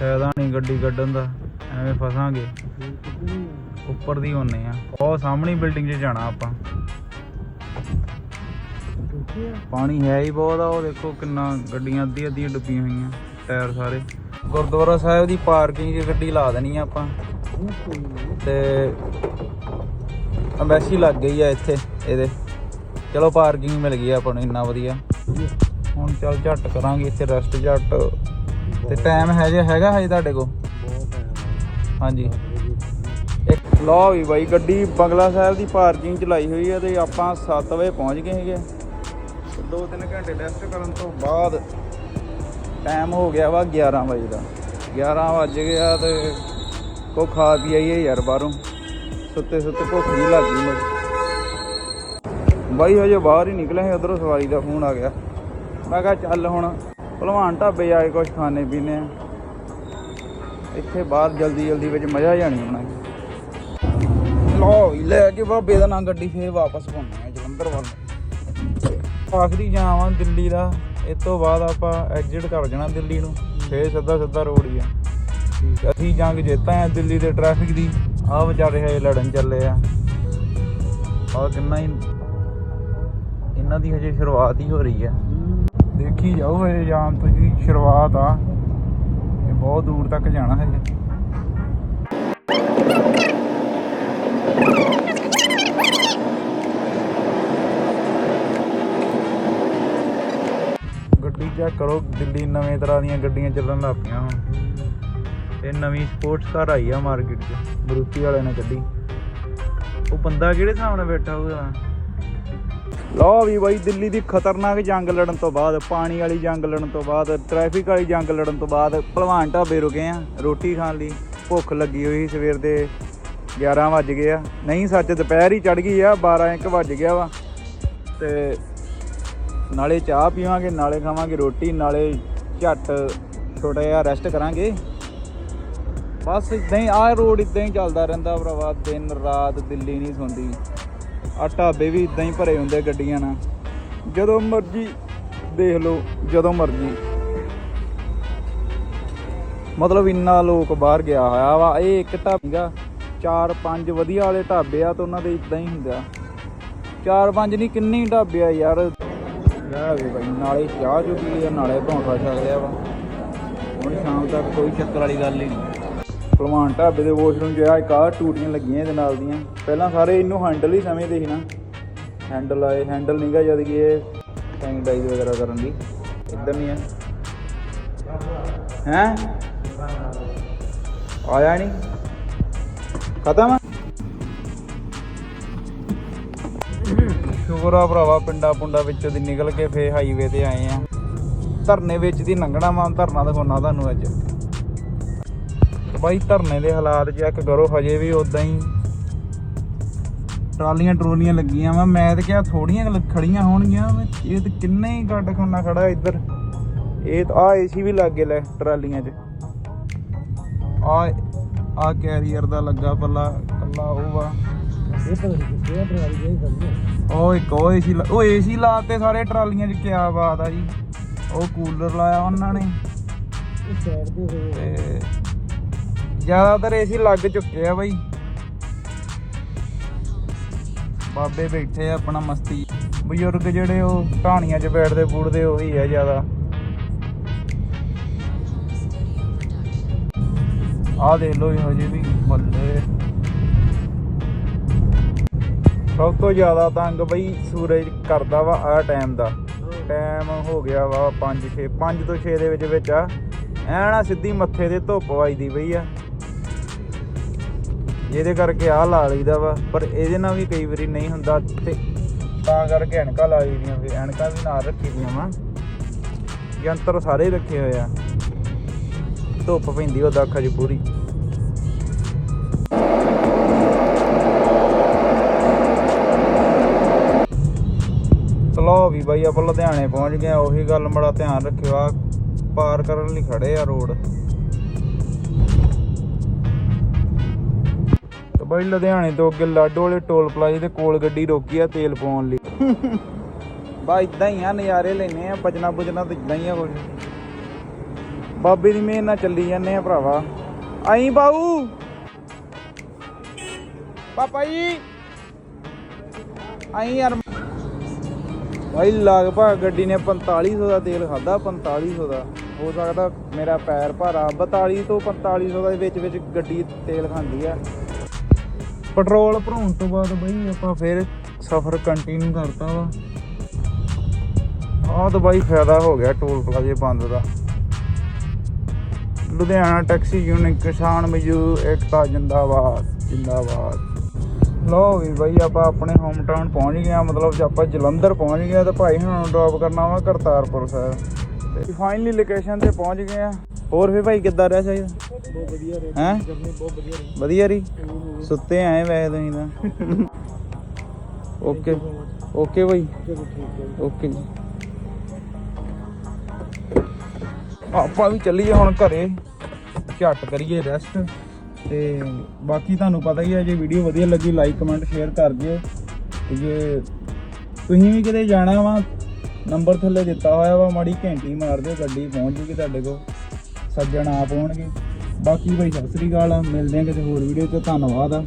ਫਾਇਦਾ ਨਹੀਂ ਗੱਡੀ ਕੱਢਣ ਦਾ। ਐਵੇਂ ਫਸਾਂਗੇ। ਉੱਪਰ ਦੀ ਹੁੰਨੇ ਆ। ਉਹ ਸਾਹਮਣੀ ਬਿਲਡਿੰਗ 'ਚ ਜਾਣਾ ਆਪਾਂ। ਪਾਣੀ ਹੈ ਹੀ ਬਹੁਤ ਆ, ਉਹ ਦੇਖੋ ਕਿੰਨਾ ਗੱਡੀਆਂ ਅੱਧੀ ਅੱਧੀਆਂ ਡੁੱਬੀਆਂ ਹੋਈਆਂ, ਟਾਇਰ ਸਾਰੇ। ਗੁਰਦੁਆਰਾ ਸਾਹਿਬ ਦੀ ਪਾਰਕਿੰਗ 'ਚ ਗੱਡੀ ਲਾ ਦੇਣੀ ਆ ਆਪਾਂ। ਤੇ ਅੰਬੈਸੀ ਲੱਗ ਗਈ ਆ ਇੱਥੇ, ਇਹਦੇ। ਚਲੋ ਪਾਰਕਿੰਗ ਮਿਲ ਗਈ ਆ ਆਪਾਂ ਨੂੰ, ਇੰਨਾ ਵਧੀਆ। ਹੁਣ ਚੱਲ ਝੱਟ ਕਰਾਂਗੇ ਇੱਥੇ ਰੈਸਟ ਝੱਟ। ਤੇ ਟਾਈਮ ਹੈ ਜੇ ਹੈਗਾ ਹਜੇ ਤੁਹਾਡੇ ਕੋਲ? ਬਹੁਤ ਟਾਈਮ ਹਾਂਜੀ। ਲਓ ਵੀ ਬਾਈ, ਗੱਡੀ ਬੰਗਲਾ ਸਾਹਿਬ ਦੀ ਪਾਰਕਿੰਗ ਚ ਲਾਈ ਹੋਈ ਹੈ ਤੇ ਆਪਾਂ 7 ਵਜੇ ਪਹੁੰਚ ਗਏ ਹੈਗੇ 2-3 ਘੰਟੇ ਰੈਸਟ ਕਰਨ ਤੋਂ ਬਾਅਦ ਟਾਈਮ ਹੋ ਗਿਆ ਵਾ 11 ਵਜੇ ਦਾ। 11 ਵੱਜ ਗਿਆ ਤੇ ਕੋ ਖਾ ਪੀ ਆਈਏ ਯਾਰ ਬਾਹਰੋਂ। ਸੁੱਤੇ ਸੁੱਤੇ ਭੁੱਖ ਜੀ ਲੱਗ ਗਈ ਮੈਨੂੰ ਬਾਈ, ਹਜੇ ਬਾਹਰ ਹੀ ਨਿਕਲੇ ਸੀ, ਉਧਰੋਂ ਸਵਾਰੀ ਦਾ ਫੋਨ ਆ ਗਿਆ। ਮੈਂ ਕਿਹਾ ਚੱਲ ਹੁਣ ਭਲਵਾਨ ਢਾਬੇ ਜਾ ਕੇ ਕੁਝ ਖਾਣੇ ਪੀਣੇ ਆ। ਇੱਥੇ ਬਾਹਰ ਜਲਦੀ ਜਲਦੀ ਵਿੱਚ ਮਜ਼ਾ ਜਾਣੀ ਆਉਣਾ। ਲੋ ਵੀ ਲੈ ਕੇ ਬਾਬੇ ਦਾ ਨਾਂ ਗੱਡੀ ਫੇਰ ਵਾਪਸ ਪਾਉਣੀ ਆ ਜਲੰਧਰ ਵੱਲ। ਆਖਰੀ ਆ ਦਿੱਲੀ ਦਾ ਇਸ ਤੋਂ ਬਾਅਦ ਆਪਾਂ ਐਗਜ਼ਿਟ ਕਰ ਜਾਣਾ ਦਿੱਲੀ ਨੂੰ ਫੇਰ ਸਿੱਧਾ ਸਿੱਧਾ ਰੋਡ ਹੀ ਆ। ਅਸੀਂ ਜੰਗ ਜਿੱਤਾਂ ਆ ਦਿੱਲੀ ਦੇ ਟ੍ਰੈਫਿਕ ਦੀ ਆ ਵਿਚਾਰੇ ਹਜੇ ਲੜਨ ਚੱਲੇ ਆ। ਆ ਕਿੰਨਾ ਹੀ ਇਹਨਾਂ ਦੀ ਹਜੇ ਸ਼ੁਰੂਆਤ ਹੀ ਹੋ ਰਹੀ ਆ। ਦੇਖੀ ਜਾਓ ਹਜੇ ਜਾਮ ਤੋਂ ਜੀ ਸ਼ੁਰੂਆਤ ਆ। ਇਹ ਬਹੁਤ ਦੂਰ ਤੱਕ ਜਾਣਾ ਹਜੇ। ਗੱਡੀ ਚੈੱਕ ਕਰੋ, ਦਿੱਲੀ ਨਵੇਂ ਤਰ੍ਹਾਂ ਦੀਆਂ ਗੱਡੀਆਂ ਚੱਲਣ ਲੱਗ ਪਈਆਂ ਹੁਣ। ਇਹ ਨਵੀਂ ਸਪੋਰਟਸ ਕਾਰ ਆਈ ਆ ਮਾਰਕੀਟ 'ਚ, ਬਰੂਤੀ ਵਾਲਿਆਂ ਨੇ ਗੱਡੀ ਉਹ ਬੰਦਾ ਕਿਹੜੇ ਸਾਹਮਣੇ ਬੈਠਾ ਹੋਊਗਾ? ਲਓ ਵੀ ਬਾਈ, ਦਿੱਲੀ ਦੀ ਖਤਰਨਾਕ ਜੰਗ ਲੜਨ ਤੋਂ ਬਾਅਦ, ਪਾਣੀ ਵਾਲੀ ਜੰਗ ਲੜਨ ਤੋਂ ਬਾਅਦ ਟ੍ਰੈਫਿਕ ਵਾਲੀ ਜੰਗ ਲੜਨ ਤੋਂ ਬਾਅਦ, ਭਲਵਾਨ ਢਾਬੇ ਰੁਕੇ ਆ, ਰੋਟੀ ਖਾਣ ਲਈ। ਭੁੱਖ ਲੱਗੀ ਹੋਈ ਸਵੇਰ ਦੇ। 11 ਵੱਜ ਗਏ ਆ। ਨਹੀਂ, ਸੱਚ ਦੁਪਹਿਰ ਹੀ ਚੜ ਗਈ ਆ 12 1 ਵੱਜ ਗਿਆ ਵਾ। ਤੇ ਨਾਲੇ ਚਾਹ ਪੀਵਾਂਗੇ, ਨਾਲੇ ਖਾਵਾਂਗੇ ਰੋਟੀ, ਨਾਲੇ ਝੱਟ ਛੋਟਾ ਜਿਹਾ ਰੈਸਟ ਕਰਾਂਗੇ। ਬਸ ਇਦਾਂ ਹੀ, ਆਹ ਰੋਡ ਇਦਾਂ ਹੀ ਚੱਲਦਾ ਰਹਿੰਦਾ ਭਰਾਵਾ, ਦਿਨ ਰਾਤ ਦਿੱਲੀ ਨਹੀਂ ਸੌਂਦੀ। ਆ ਢਾਬੇ ਵੀ ਇਦਾਂ ਹੀ ਭਰੇ ਹੁੰਦੇ ਗੱਡੀਆਂ ਨਾਲ। ਜਦੋਂ ਮਰਜ਼ੀ ਦੇਖ ਲਓ, ਜਦੋਂ ਮਰਜ਼ੀ। ਮਤਲਬ ਇੰਨਾ ਲੋਕ ਬਾਹਰ ਗਿਆ ਹੋਇਆ ਵਾ, ਇਹ ਇੱਕ ਢਾਬਾ ਚਾਰ ਪੰਜ ਵਧੀਆ ਵਾਲੇ ਢਾਬੇ ਆ ਤਾਂ ਉਹਨਾਂ ਦੇ ਇਦਾਂ ਹੀ ਹੁੰਦਾ। ਚਾਰ ਪੰਜ ਨਹੀਂ, ਕਿੰਨੇ ਢਾਬੇ ਆ ਯਾਰ। ਲੈ ਵੀ ਬਾਈ, ਨਾਲੇ ਚਾਹ ਚੁ ਪੀ ਲਿਆ ਨਾਲੇ ਭੌਂਠਾ ਛਕ ਲਿਆ ਵਾ। ਹੁਣ ਸ਼ਾਮ ਤੱਕ ਕੋਈ ਚੱਕਰ ਵਾਲੀ ਗੱਲ ਹੀ ਨਹੀਂ। ਭਲਵਾਨ ਢਾਬੇ ਦੇ ਵਾਸ਼ਰੂਮ 'ਚ ਇੱਕ ਆਹ ਟੂਟੀਆਂ ਲੱਗੀਆਂ ਇਹਦੇ ਨਾਲ ਦੀਆਂ। ਪਹਿਲਾਂ ਸਾਰੇ ਇਹਨੂੰ ਹੈਂਡਲ ਹੀ ਸਮਝਦੇ ਸੀ ਨਾ। ਹੈਂਡਲ ਆਏ ਹੈਂਡਲ ਨਹੀਂਗਾ ਜਦ ਕਿ ਇਹ ਸੈਨੀਟਾਈਜ਼ ਵਗੈਰਾ ਕਰਨ ਦੀ। ਇੱਧਰ ਨਹੀਂ ਹੈ ਹੈ? ਆਇਆ ਨਹੀਂ ਖਤਮ ਸ਼ੁਕਰ ਆ ਭਰਾਵਾ, ਪਿੰਡਾ ਪੁੰਡਾ ਵਿੱਚੋਂ ਦੀ ਨਿਕਲ ਕੇ ਫੇ ਹਾਈਵੇ ਤੇ ਆਏ ਆ। ਧਰਨੇ ਵਿੱਚ ਦੀ ਲੰਘਣਾ ਵਾ, ਧਰਨਾ ਦਿਖਾਉਣਾ ਤੁਹਾਨੂੰ ਅੱਜ। ਬਾਈ, ਧਰਨੇ ਦੇ ਹਾਲਾਤ ਚੈੱਕ ਕਰੋ, ਹਜੇ ਵੀ ਉਦਾਂ ਹੀ ਟਰਾਲੀਆਂ ਟਰੋਲੀਆਂ ਲੱਗੀਆਂ ਵਾ। ਮੈਂ ਤੇ ਕਿਹਾ ਥੋੜੀਆਂ ਖੜੀਆਂ ਹੋਣਗੀਆਂ ਇਹ ਤੇ ਕਿੰਨੇ ਹੀ ਗੱਡ ਖੋਨਾ ਖੜਾ ਇੱਧਰ। ਇਹ ਤਾਂ ਆ ਏਸੀ ਵੀ ਲੱਗ ਗਿਆ ਲੈ ਟਰਾਲੀਆਂ 'ਚ। ਆ ਆ ਕੈਰੀਅਰ ਦਾ ਲੱਗਾ ਪੱਲਾ ਕੱਲਾ ਉਹ ਵਾ। ਇਹ ਕਿੱਥੇ ਆ ਟਰਾਲੀ ਉਹ ਇੱਕ ਉਹ ਏਸੀ ਉਹ ਏਸੀ ਲਾਤੇ ਸਾਰੇ ਟਰਾਲੀਆਂ 'ਚ ਕਿਆ ਬਾਤ ਆ ਜੀ। ਉਹ ਕੂਲਰ ਲਾਇਆ ਉਹਨਾਂ ਨੇ। ਤੇ ਜ਼ਿਆਦਾਤਰ ਏਸੀ ਲੱਗ ਚੁੱਕੇ ਆ ਬਾਈ। ਬਾਬੇ ਬੈਠੇ ਆ ਆਪਣਾ ਮਸਤੀ। ਬਜ਼ੁਰਗ ਜਿਹੜੇ ਉਹ ਢਾਣੀਆਂ 'ਚ ਬੈਠਦੇ ਬੂੜਦੇ ਉਹੀ ਆ ਜ਼ਿਆਦਾ। ਆਹ ਦੇਖ ਲੋ ਹਜੇ ਵੀ ਬੱਲੇ ਸਭ ਤੋਂ ਜ਼ਿਆਦਾ ਤੰਗ ਬਈ ਸੂਰਜ ਕਰਦਾ ਵਾ ਆ ਟਾਈਮ ਦਾ। ਟਾਈਮ ਹੋ ਗਿਆ ਵਾ 5 6 5 ਤੋਂ 6 ਦੇ ਵਿੱਚ ਵਿੱਚ ਆ। ਐਨਾ ਸਿੱਧੀ ਮੱਥੇ ਤੇ ਧੁੱਪ ਵੱਜਦੀ ਪਈ ਆ। ਜਿਹਦੇ ਕਰਕੇ ਆ ਲਾ ਲਈਦਾ ਵਾ, ਪਰ ਇਹਦੇ ਨਾਲ ਵੀ ਕਈ ਵਾਰੀ ਨਹੀਂ ਹੁੰਦਾ ਤੇ ਤਾਂ ਕਰਕੇ ਐਨਕਾਂ ਲਾ ਲਈਦੀਆਂ ਵੀ, ਐਨਕਾਂ ਵੀ ਨਾਲ ਰੱਖੀ ਦੀਆਂ ਵਾ। ਯੰਤਰ ਸਾਰੇ ਰੱਖੇ ਹੋਏ ਆ। ਧੁੱਪ ਪੈਂਦੀ ਉਹ ਅੱਖਾਂ 'ਚ ਪੂਰੀ। ਚਲੋ ਵੀ ਬਾਈ ਆਪਾਂ ਲੁਧਿਆਣੇ ਪਹੁੰਚ ਗਏ ਉਹੀ ਗੱਲ ਬੜਾ ਧਿਆਨ ਰੱਖਿਓ ਆ ਪਾਰ ਕਰਨ ਲਈ ਖੜੇ ਆ ਰੋਡ। ਤੇ ਬਾਈ ਲੁਧਿਆਣੇ ਤੋਂ ਅੱਗੇ ਲਾਡੋ ਵਾਲੇ ਟੋਲ ਪਲਾਜ਼ੇ ਦੇ ਕੋਲ ਗੱਡੀ ਰੋਕੀ ਆ ਤੇਲ ਪਾਉਣ ਲਈ। (laughs) ਬਾ ਇਦਾਂ ਹੀ ਆ ਨਜ਼ਾਰੇ ਲੈਨੇ ਆ ਬਜਣਾ ਬੁਜਣਾ ਤਾਂ ਇਦਾਂ ਹੀ ਆ ਕੁਝ ਬਾਬੇ ਦੀ ਮਿਹਰ ਨਾਲ ਚੱਲੀ ਜਾਂਦੇ ਆ ਭਰਾਵਾ। ਆਈ ਬਾਊ। ਪਾਪਾ ਜੀ। ਆਈ ਯਾਰ। ਭਾਈ ਲਗਭਗ ਗੱਡੀ ਨੇ 4500 ਦਾ ਤੇਲ ਖਾਦਾ 4500 ਦਾ। ਹੋ ਸਕਦਾ ਮੇਰਾ ਪੈਰ ਭਾਰਾ 42 ਤੋਂ 4500 ਦੇ ਵਿੱਚ ਵਿੱਚ ਗੱਡੀ ਤੇਲ ਖਾਂਦੀ ਆ। ਪੈਟਰੋਲ ਭਰਾਉਣ ਤੋਂ ਬਾਅਦ ਬਈ ਆਪਾਂ ਫਿਰ ਸਫ਼ਰ ਕੰਟੀਨਿਊ ਕਰਤਾ ਵਾ। ਆਹ ਤਾਂ ਬਾਈ ਫਾਇਦਾ ਹੋ ਗਿਆ ਟੋਲ ਪਲਾਜ਼ੇ ਬੰਦ ਦਾ। ਲੁਧਿਆਣਾ ਟੈਕਸੀ ਯੂਨੀਅਨ ਕਿਸਾਨ ਮਜ਼ਦੂਰ, ਏਕਤਾ, ਜਿੰਦਾਬਾਦ ਜਿੰਦਾਬਾਦ। ਲੋ ਵੀ ਬਾਈ ਆਪਾਂ ਆਪਣੇ ਹੋਮ ਟਾਊਨ ਪਹੁੰਚ ਗਏ ਆ ਮਤਲਬ ਜੇ ਆਪਾਂ ਜਲੰਧਰ ਪਹੁੰਚ ਗਏ ਆ ਤੇ ਭਾਈ ਹੁਣ ਨੂੰ ਡ੍ਰੌਪ ਕਰਨਾ ਵਾ ਕਰਤਾਰਪੁਰ ਸਾਹਿਬ। ਤੇ ਫਾਈਨਲੀ ਲੋਕੇਸ਼ਨ ਤੇ ਪਹੁੰਚ ਗਏ ਆ ਹੋਰ ਫੇ ਭਾਈ ਕਿੱਦਾਂ ਰਿਹਾ ਚਾਹੀਦਾ ਬਹੁਤ ਵਧੀਆ ਰਹੇ ਹੈਂ? ਬਹੁਤ ਵਧੀਆ ਰਹੀ ਵਧੀਆ ਰਹੀ। ਸੁੱਤੇ ਆਏ ਵੈਸੇ ਤੁਸੀਂ ਤਾਂ। ਓਕੇ ਓਕੇ ਭਾਈ। ਓਕੇ ਜੀ। ਆਪਾਂ ਵੀ ਚੱਲੀਏ ਹੁਣ ਘਰੇ। ਝੱਟ ਕਰੀਏ ਰੈਸਟ ਤੇ ਬਾਕੀ ਤੁਹਾਨੂੰ ਪਤਾ ਹੀ ਹੈ ਜੇ ਵੀਡੀਓ ਵਧੀਆ ਲੱਗੀ ਲਾਈਕ ਕਮੈਂਟ ਸ਼ੇਅਰ ਕਰ ਦਿਓ। ਜੇ ਤੁਸੀਂ ਵੀ ਕਿਤੇ ਜਾਣਾ ਵਾ ਨੰਬਰ ਥੱਲੇ ਦਿੱਤਾ ਹੋਇਆ ਵਾ, ਮਾੜੀ ਘੰਟੀ ਮਾਰ ਦਿਓ, ਗੱਡੀ ਪਹੁੰਚ ਜੂਗੀ ਤੁਹਾਡੇ ਕੋਲ। ਸੱਜਣ ਆ ਹੋਣਗੇ। ਬਾਕੀ ਭਾਈ, ਸਤਿ ਸ੍ਰੀ ਅਕਾਲ ਮਿਲਦੇ ਆ ਕਿਸੇ ਹੋਰ ਵੀਡੀਓ 'ਤੇ ਧੰਨਵਾਦ ਆ।